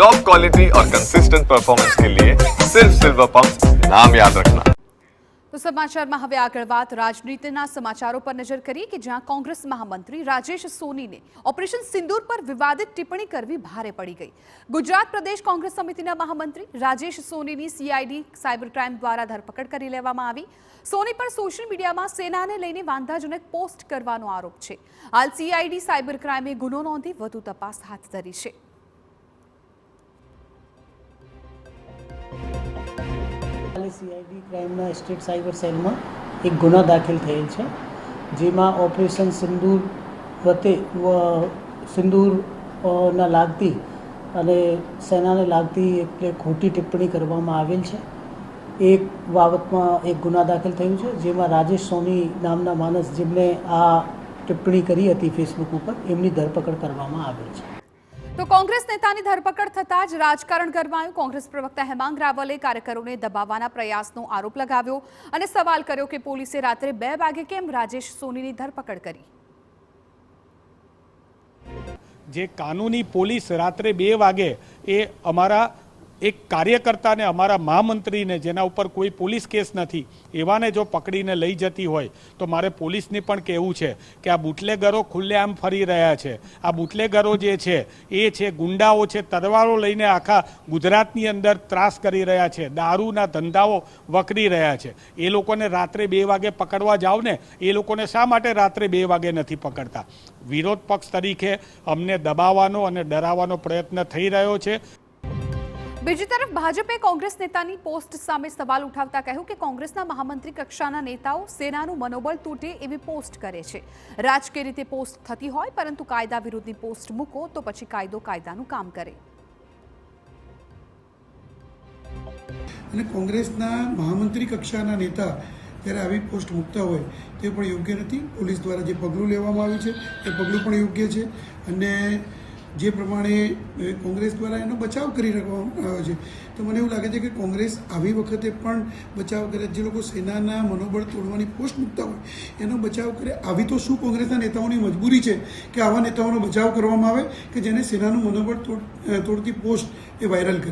Top quality और consistent performance के लिए सिर्फ सिल्वर पंप नाम याद रखना તો સમાચારમાં હવે આગળ વાત રાજનીતિના સમાચારો પર નજર કરીએ કે જ્યાં કોંગ્રેસ મહામંત્રી રાજેશ સોનીને ઓપરેશન સિંદૂર પર વિવાદિત ટિપ્પણી કરવી ભારે પડી ગઈ ગુજરાત પ્રદેશ કોંગ્રેસ સમિતિના મહામંત્રી રાજેશ સોનીની સીઆઈડી સાયબર ક્રાઇમ દ્વારા ધરપકડ કરી લેવામાં આવી સોની પર સોશિયલ મીડિયામાં સેનાને લઈને વાંધાજનક પોસ્ટ કરવાનો આરોપ છે હાલ સીઆઈડી સાયબર ક્રાઇમે ગુનો નોંધી વધુ તપાસ હાથ ધરી છે કાલે સીઆઈડી ક્રાઇમના સ્ટેટ સાયબર સેલમાં એક ગુના દાખલ થયેલ છે, જેમાં ઓપરેશન સિંદૂર વતે વ- સિંદૂર લાગતી અને સેનાને લાગતી એટલે ખોટી ટિપ્પણી કરવામાં આવેલ છે. એક બાબતમાં એક ગુના દાખલ થયું છે, જેમાં રાજેશ સોની નામના માણસ જેમને આ ટિપ્પણી કરી હતી ફેસબુક ઉપર, એમની ધરપકડ કરવામાં આવેલ છે. તો કોંગ્રેસ નેતાની ધરપકડ થતાં જ રાજકારણ ગરમાયું. કોંગ્રેસ પ્રવક્તા હેમાંગ રાવલે કાર્યકરોને દબાવવાના પ્રયાસનો આરોપ લગાવ્યો અને સવાલ કર્યો કે પોલીસે રાત્રે બે વાગે કેમ રાજેશ સોનીની ધરપકડ કરી? જે કાનૂની પોલીસ રાત્રે બે વાગે એ અમારા એક કાર્યકર્તાને અમારા મહામંત્રીને, જેના ઉપર કોઈ પોલીસ કેસ નથી, એવાને જો પકડીને લઈ જતી હોય, તો મારે પોલીસને પણ કહેવું છે કે આ બુટલેગરો ખુલ્લેઆમ ફરી રહ્યા છે. આ બુટલેગરો જે છે, એ છે, ગુંડાઓ છે, તરવારો લઈને આખા ગુજરાતની અંદર ત્રાસ કરી રહ્યા છે, દારૂના ધંધાઓ વકરી રહ્યા છે. એ લોકોને રાત્રે બે વાગે પકડવા જાઓ ને, એ લોકોને શા માટે રાત્રે બે વાગે નથી પકડતા? વિરોધ પક્ષ તરીકે અમને દબાવવાનો અને ડરાવવાનો પ્રયત્ન થઈ રહ્યો છે. બીજી તરફ ભાજપે કોંગ્રેસ નેતાની પોસ્ટ સામે સવાલ ઉઠાવતા કહ્યું કે કોંગ્રેસના મહામંત્રી કક્ષાના નેતાઓ સેનાનું મનોબળ તૂટે એવી પોસ્ટ કરે છે. રાજકીય રીતે પોસ્ટ થતી હોય, પરંતુ કાયદા વિરુદ્ધની પોસ્ટ મૂકો તો પછી કાયદો કાયદાનું કામ કરે. અને કોંગ્રેસના મહામંત્રી કક્ષાના નેતા જ્યારે આવી પોસ્ટ મૂકતા હોય, તે પણ યોગ્ય નથી. પોલીસ દ્વારા જે પગલું લેવામાં આવ્યું છે, તે પગલું પણ યોગ્ય છે. અને જે પ્રમાણે કોંગ્રેસ દ્વારા એનો બચાવ કરી રાખવામાં આવ્યો છે. તો મને એવું લાગે છે કે કોંગ્રેસ આવી વખતે પણ બચાવ કરે. જે લોકો સેનાના મનોબળ તોડવાની પોસ્ટ મૂકતા હોય, એનો બચાવ કરે. આવી તો શું કોંગ્રેસના નેતાઓની મજબૂરી છે કે આવા નેતાઓનો બચાવ કરવામાં આવે, કે જેને સેનાનું મનોબળ તોડ તોડતી પોસ્ટ એ વાયરલ કરી